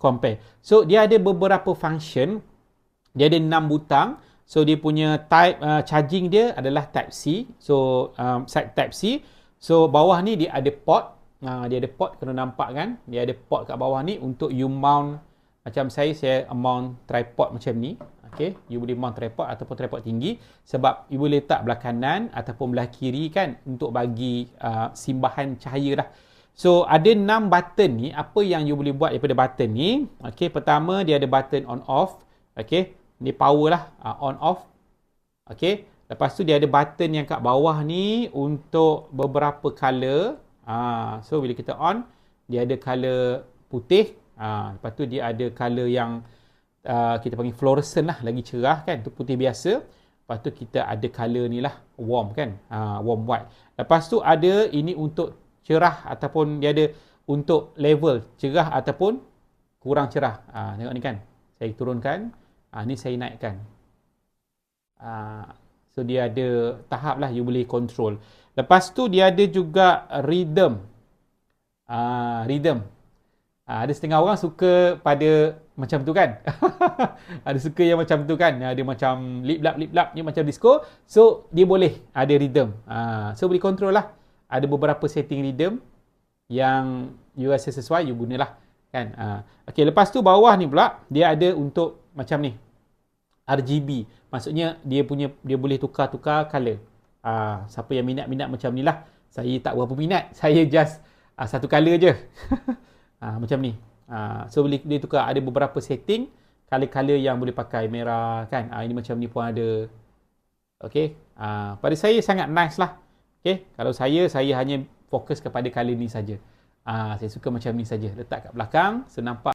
compare. So dia ada beberapa function. Dia ada 6 butang. So dia punya type uh, charging dia adalah type C. So um, type C. So bawah ni dia ada port. Uh, dia ada port kena nampak kan. Dia ada port kat bawah ni untuk you mount. Macam saya, saya mount tripod macam ni. Okay, you boleh mount tripod ataupun tripod tinggi sebab you boleh letak belah kanan ataupun belah kiri kan untuk bagi uh, simbahan cahaya lah. So ada 6 button ni, apa yang you boleh buat daripada button ni? Okay, pertama dia ada button on off. Okay, ni power lah uh, on off. Okay, lepas tu dia ada button yang kat bawah ni untuk beberapa color. Uh, so bila kita on, dia ada color putih. Uh, lepas tu dia ada color yang uh, kita panggil fluorescent lah lagi cerah kan tu putih biasa lepas tu kita ada color ni lah warm kan uh, warm white lepas tu ada ini untuk cerah ataupun dia ada untuk level cerah ataupun kurang cerah. Uh, tengok ni kan. Saya turunkan. Uh, ni saya naikkan. Uh, so dia ada tahap lah you boleh control. Lepas tu dia ada juga rhythm. Uh, rhythm. Uh, ada setengah orang suka pada macam tu kan. Ada suka yang macam tu kan. Ada macam lip lap lip lap ni macam disco. So dia boleh ada rhythm. Ha, so boleh control lah ada beberapa setting rhythm yang you rasa sesuai you gunalah kan ha. Okay, lepas tu bawah ni pula dia ada untuk macam ni RGB maksudnya dia punya dia boleh tukar-tukar color ha, siapa yang minat-minat macam ni lah saya tak berapa minat saya just ha, satu color je ha, macam ni Ha, so boleh dia tukar ada beberapa setting color-color yang boleh pakai merah kan. Ha, ini macam ni pun ada. Okey. Ha, pada saya sangat nice lah. Okey. Kalau saya saya hanya fokus kepada color ni saja. Ha, saya suka macam ni saja. Letak kat belakang, so nampak